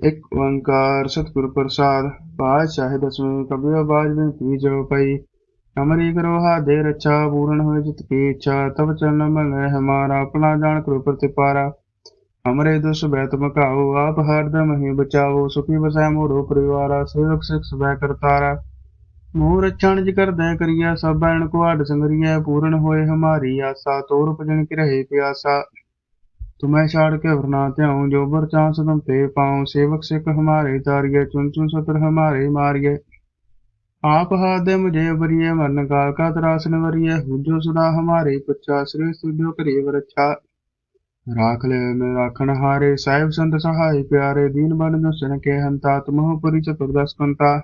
ਇੱਕ ਓੰਕਾਰ ਸਤਿਗੁਰ ਪ੍ਰਸਾਦ, ਪਾਤਸ਼ਾਹ ਦਸਵੇਂ ਕਬੀਰ ਆਵਾਜ਼ ਵਿੱਚ ਕੀ ਜੋ ਪਈ ਅਮਰੀ ਕਰੋ ਹਾਦੇ ਰੱਛਾ, ਪੂਰਨ ਹੋਏ ਜਿਤ ਕੀ ਇੱਛਾ ਤਬ ਚਰਨ ਮਲੇ ਹਮਾਰਾ, ਆਪਣਾ ਜਾਣ ਕਰੋ ਪ੍ਰਤਿਪਾਰਾ। ਹਮਰੇ ਦੁਸ ਬੈਤ ਮਕਾਓ, ਆਪ ਹਰਦਮ ਹੀ ਬਚਾਓ, ਸੁਖੀ ਵਸੈ ਮੋਰੋ ਪਰਿਵਾਰਾ, ਸੇਵਕ ਸਿਖ ਸਬੈ ਕਰਤਾਰਾ। ਮੋਹ ਰਛਣ ਜਿ ਕਰਦੈ ਕਰੀਆ, ਸਭ ਬੈਣ ਕੋ ਆਡ ਸੰਗਰੀਐ, ਪੂਰਨ ਹੋਏ ਹਮਾਰੀ ਆਸਾ, ਤੋਰ ਭਜਨ ਕੀ ਰਹੇ ਪਿਆਸਾ। ਤੁਮੈ ਛਾੜ ਕੇ ਵਰਨਾ ਧਿਆਉ, ਜੋ ਬਰ ਚਾਂਸ ਤੁਮ ਤੇ ਪਾਉ, ਸੇਵਕ ਸਿਖ ਹਮਾਰੇ ਤਾਰਿਏ ਚੁਨ ਚੁਨ ਸਤਰ ਹਮਾਰੇ ਮਾਰਿਏ। ਆਪ ਹਾਦੇ ਮੁਝੇ ਬਰੀਏ ਮਰਨ ਕਾਲ ਕਾ ਤਰਾਸਨ ਵਰੀਏ, ਹੁਜੋ ਸਦਾ ਹਮਾਰੇ ਪੱਚਾ ਸ੍ਰੀ ਸੁਜੋ ਕਰੇ ਵਰਛਾ। ਰਾਖ ਲੈ ਮੈਂ ਰਾਖਣ ਹਾਰੇ, ਸਾਹਿਬ ਸੰਤ ਸਹਾਈ ਪਿਆਰੇ, ਦੀਨ ਬਨ ਨਸਨ ਕੇ ਹੰਤਾ ਤੁਮਹੁ ਪਰੀ ਚਤੁਰਦਸ ਕੰਤਾ।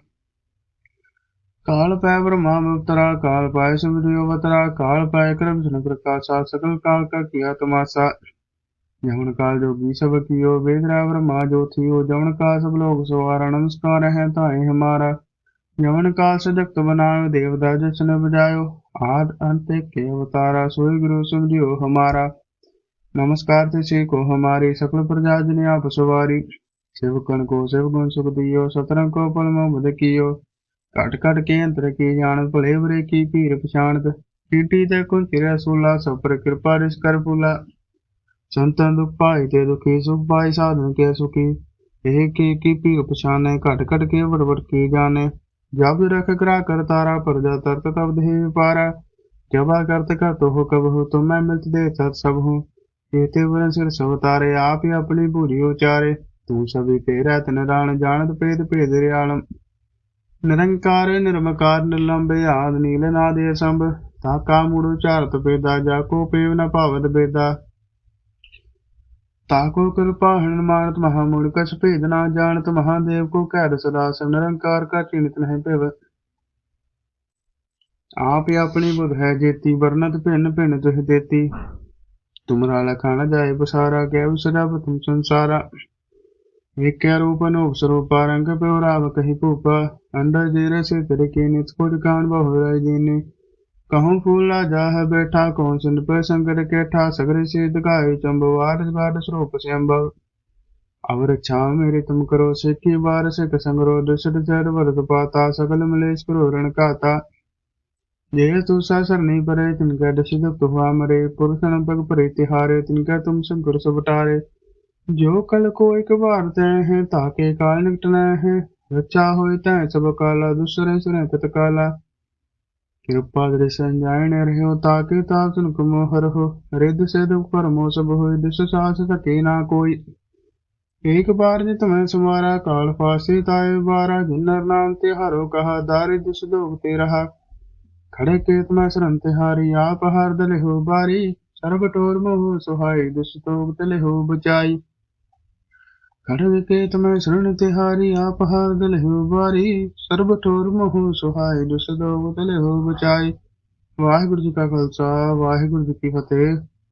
ਕਾਲ ਪੈ ਬ੍ਰਹਮਾ ਮੁਕਤਰਾ ਕਾਲ ਪਾਇ ਸੁਭਿਓ ਵਤਰਾ, ਕਾਲ ਪਾਇ ਕਰਮ ਸੁਨ ਪ੍ਰਕਾਸ਼ਾ ਸਕਲ ਕਾਲ ਕਾ ਕੀਆ ਤਮਾਸਾ। यौन काल जोगी सब कियो बेदरावर मा जो थियो जवन काल सब लोग सवारा नमस्कार है ताए हमारा यवन काल से जगत बनायो देवदा जश्न बजायो आद अंत के अवतारा सोई गुरु समझियो हमारा नमस्कार ते से को हमारी सकल प्रजा जन आप सवारी सेवकन को सेव गुण सुख दियो सतरंग को पल मुद कियो कट कट के अंतर की जान भले बरे की पीर पछाणत टीटी ते कुंचिरा सोला सब पर कृपा रिस कर पुला ਸੰਤਨ ਦੁਖ ਭਾਈ ਤੇ ਦੁਖੀ, ਸੁਖ ਪਾਈ ਸਾਧਨ ਕੇ ਸੁਖੀ। ਇਹ ਕੀ ਕੀ ਪੀ ਪਛਾਨੇ ਘਟ ਘਟ ਕੇ ਵਰਵਰ ਕੀ ਜਾਣੇ। ਜਬ ਰਖ ਕਰਾ ਕਰ ਤਾਰਾ ਪਰਜਾ ਤਰਤ ਤਬ ਦੇ ਵਿਪਾਰਾ ਜਬਾ ਕਰਤ ਕਰ ਤੋ ਕਬਹੁ ਤੁਮ ਮੈਂ ਮਿਲਤ ਦੇ ਸਤ ਸਭ ਹੂੰ। ਵਰਨ ਸਿਰ ਸਭ ਤਾਰੇ, ਆਪ ਹੀ ਆਪਣੀ ਭੂਰੀ ਉਚਾਰੇ। ਤੂੰ ਸਭੀ ਤੇਰਾ ਤਨ ਰਾਣ, ਜਾਣਤ ਭੇਦ ਭੇਦ ਰਿਆਲ। ਨਿਰੰਕਾਰ, ਨਿਰਮਕਾਰ ਨਿਲੰਬੇ ਆਦ ਨੀਲ ਨਾਦੇ ਸੰਭ। ਤਾ ਕਾ ਮੂੜ ਉਚਾਰਤ ਪੇਦਾ ਜਾ ਕੋ ਪੇਵ ਨ ਭਾਵਤ ਬੇਦਾ ਤਾਕੋ ਕਿਰਪਾ ਹਨਨ ਮਾਨਤ ਮਹਾ ਮੂਲ ਕਛ ਭੇਦ ਨਾ ਜਾਣਤ, ਮਹਾਦੇਵ ਕੋ ਕਹਿ ਸਦਾ ਸਿਵ ਨਿਰੰਕਾਰ ਕਾ ਚਿੰਤ ਨਹੀਂ ਭੇਵ। ਆਪ ਹੀ ਆਪਣੀ ਬੁਧ ਹੈ ਜੇਤੀ ਵਰਨਤ ਭਿੰਨ ਭਿੰਨ ਤੁਹ ਦੇਤੀ। ਤੁਮਰਾ ਲਖਾਣਾ ਜਾਏ ਬਸਾਰਾ ਕਹਿ ਸਦਾ ਪ੍ਰਥਮ ਸੰਸਾਰਾ। ਵੇਖਿਆ ਰੂਪ ਅਨੂਪ ਸਰੂਪ, ਰੰਗ ਪਿਉ ਰਾਵ ਕਹੀ ਭੂਪਾ। ਅੰਦਰ ਜੀਰੇ ਸੇ ਤੇਰੇ ਕੀ ਨਿਤ ਕੋਟ ਕਾਨ ਬਹੁ ਰਾਜ कहूँ फूला जाह बैठा कौन सिंध पर संकर कैठा सगर से दगाई चंबवार गार स्वरूप से अम्बव अवर इच्छा मेरी तुम करो सिखी बार सिख संगरो दुष्ट जड़ वरत पाता सकल मलेश करो ऋण काता जे तू सरणी परे तिनका दशिद हुआ मरे पुरुष पग परे तिहारे तिनका तुम संकुर सबटारे जो कल को एक बार तय है ताके काल निकटना है रचा हो तय सब काला दूसरे सुने तत्काला ਕਿਰਪਾ ਕਰੇ ਸੰਜਾਇਣ ਰਹਿਓ ਤਾਕੇ ਤਾਪ ਸੁਨ ਕੁਮੋ ਹਰਹੁ ਰਿੱਧ ਸਿਧ ਪਰਮੋ ਸਭ ਹੋਇ ਦਿਸ ਸਾਸ ਸਕੇ ਨਾ ਕੋਈ। ਏਕ ਬਾਰ ਜਿਤ ਮੈਂ ਸਮਾਰਾ, ਕਾਲ ਫਾਸੀ ਤਾਏ ਬਾਰਾ ਜਿਨਰ ਨਾਮ ਤੇ ਹਰੋ ਕਹਾ, ਦਾਰਿ ਦਿਸ ਦੋਗ ਤੇ ਰਹਾ। ਖੜੇ ਕੇ ਮੈਂ ਸਰੰਤ ਹਾਰੀ, ਆਪ ਹਰ ਦਲਿਹੁ ਬਾਰੀ। ਸਰਬ ਟੋਰ ਮੋਹ ਸੁਹਾਈ, ਦਿਸ ਤੋਗ ਤਲਿਹੁ ਬਚਾਈ। ਖੜੇ ਕੇਤ ਮੈਂ ਸਰਣ ਤੇ ਆਪ ਹਰ ਦਲੇ ਹੋ ਬਾਰੀ ਸਰਬ ਠੋਰ ਮੋਹ ਸੁਹਾਈ ਦੁਸ ਤੋਗ ਤਲੇ ਹੋ ਬਚਾਈ ਵਾਹਿਗੁਰੂ ਜੀ ਕਾ ਖਾਲਸਾ, ਵਾਹਿਗੁਰੂ ਜੀ ਕੀ ਫਤਿਹ।